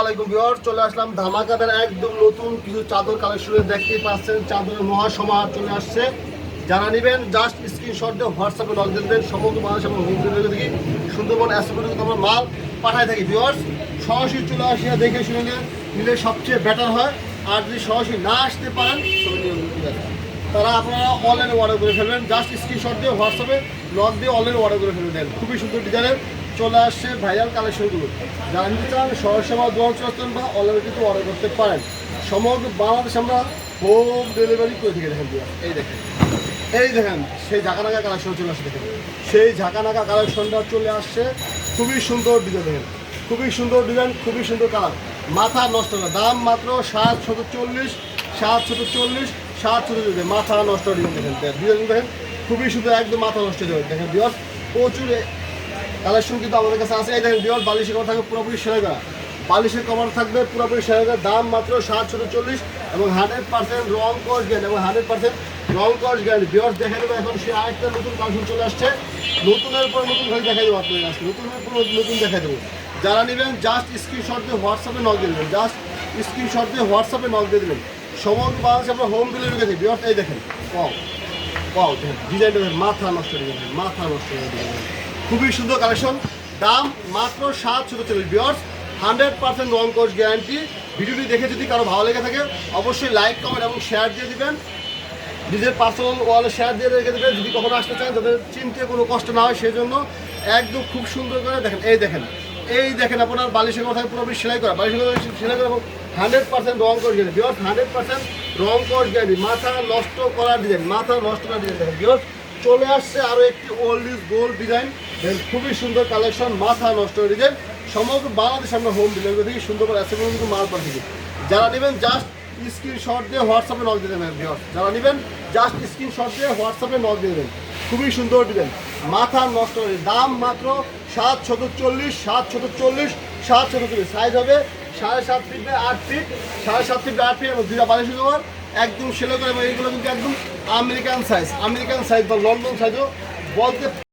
আলাইকুম চলে আসলাম একদম নতুন কিছু চাদর চাদরের চলে আসছে। যারা জাস্ট দিয়ে হোয়াটসঅ্যাপে সুন্দরবন আমরা মাল থাকি। সরাসরি চলে দেখে শুনে নিলে সবচেয়ে বেটার হয়। আর যদি সরাসরি না আসতে পারেন তারা আপনারা অনলাইনে অর্ডার করে ফেলবেন। জাস্ট স্ক্রিনশট দিয়ে হোয়াটসঅ্যাপে লগ দিয়ে অনলাইনে অর্ডার করে ফেলবেন। খুবই সুন্দর ডিজাইনের চলে আসছে ভাইরাল কালেকশনগুলো। যারা নিতে চান সরাসরি দোয়ান চলাচল বা অনলাইনে কিন্তু অর্ডার করতে পারেন। সমগ্র বাংলাদেশ আমরা হোম ডেলিভারি করে থেকে, দেখেন। এই দেখেন। এই দেখেন, সেই ঝাঁকানাকা কালেকশন চলে আসছে, দেখেন। সেই ঝাঁকানাকা কালেকশনটা চলে আসছে, খুবই সুন্দর ডিজাইন দেখেন। খুবই সুন্দর ডিজাইন খুবই সুন্দর কালার মাথা নষ্ট না, দাম মাত্র সাত শত চল্লিশ সাত শত চল্লিশ সাত শত চল্লিশ মাথা নষ্ট ডিজাইন দেখেন। ডিজাইন দেখেন, খুবই সুন্দর, একদম মাথা নষ্ট হয়ে ডিজাইন দেখেন বিয়স প্রচুর কালেকশন কিন্তু আমাদের কাছে আছে। এই দেখেন বিয়স বালিশের কভার থাকবে, পুরোপুরি সেরে করা। বালিশের কভার থাকবে, পুরোপুরি সেরে করা। দাম মাত্র সাত শত চল্লিশ এবং হান্ড্রেড পার্সেন্ট রং কস গ্যান এবং হান্ড্রেড পার্সেন্ট রং কস গ্যান বিয়স দেখে দেবো এখন সে আরেকটা নতুন কালেকশন চলে আসছে। নতুনের পর নতুন ভাই দেখাই দেবো আপনাদের কাছে নতুনের পর নতুন দেখাই দেবো। যারা নেবেন জাস্ট স্ক্রিনশট দিয়ে হোয়াটসঅ্যাপে নক দিয়ে দেবেন। জাস্ট স্ক্রিনশট দিয়ে হোয়াটসঅ্যাপে নক দিয়ে দেবেন। সমগ্র বাংলাদেশে আপনার হোম ডেলিভারি গেছি বিয়স এই দেখেন পাও পাও দেখেন, মাথা নষ্ট হয়ে গেছে, মাথা নষ্ট হয়ে গেছে। খুবই সুন্দর কালেকশন দাম মাত্র সাত ছোটো চল্লিশ। বিয়ার্স হান্ড্রেড পার্সেন্ট রং কোর্স গ্যারান্টি ভিডিওটি দেখে যদি কারও ভালো লেগে থাকে, অবশ্যই লাইক কমেন্ট এবং শেয়ার দিয়ে দেবেন। নিজের পার্সোনাল ওয়ালে শেয়ার দিয়ে রেখে দেবেন। যদি কখনো আসতে চান, যাদের চিনতে কোনো কষ্ট না হয় সেই জন্য একদম খুব সুন্দর করে দেখেন। এই দেখেন এই দেখেন আপনার বালিশের কথা পুরোপুরি সেলাই করা, বালিশের কথা সেলাই করা এবং হান্ড্রেড পার্সেন্ট রং course guarantee Bears hundred percent রং কোর্স গ্যারান্টি মাথা নষ্ট করার ডিজাইন মাথা নষ্ট করার ডিজাইন দেখেন বিয়ার্স চলে আসছে আরও একটি ওল্ড ইজ গোল্ড ডিজাইন খুবই সুন্দর কালেকশন মাথা নষ্ট ডিজাইন সমগ্র বাংলাদেশ আমরা হোম ডেলিভারি থেকে সুন্দর করে অ্যাসেম্বলি কিন্তু মাল পাঠিয়ে যারা নেবেন জাস্ট স্ক্রিনশট দিয়ে হোয়াটসঅ্যাপে নক দিয়ে দেবেন যারা নেবেন জাস্ট স্ক্রিনশট দিয়ে হোয়াটসঅ্যাপে নক দিয়ে দেবেন খুবই সুন্দর ডিজাইন মাথা নষ্ট দাম মাত্র সাত শত চল্লিশ সাত শত চল্লিশ সাত শত চল্লিশ। সাইজ হবে সাড়ে সাত ফিট বাই আট ফিট সাড়ে সাত ফিট বাই আট ফিট এবং দুটা বালিশ কভার একদম সেলো করে এবং এইগুলো কিন্তু একদম আমেরিকান সাইজ আমেরিকান সাইজ বা লন্ডন সাইজও বলতে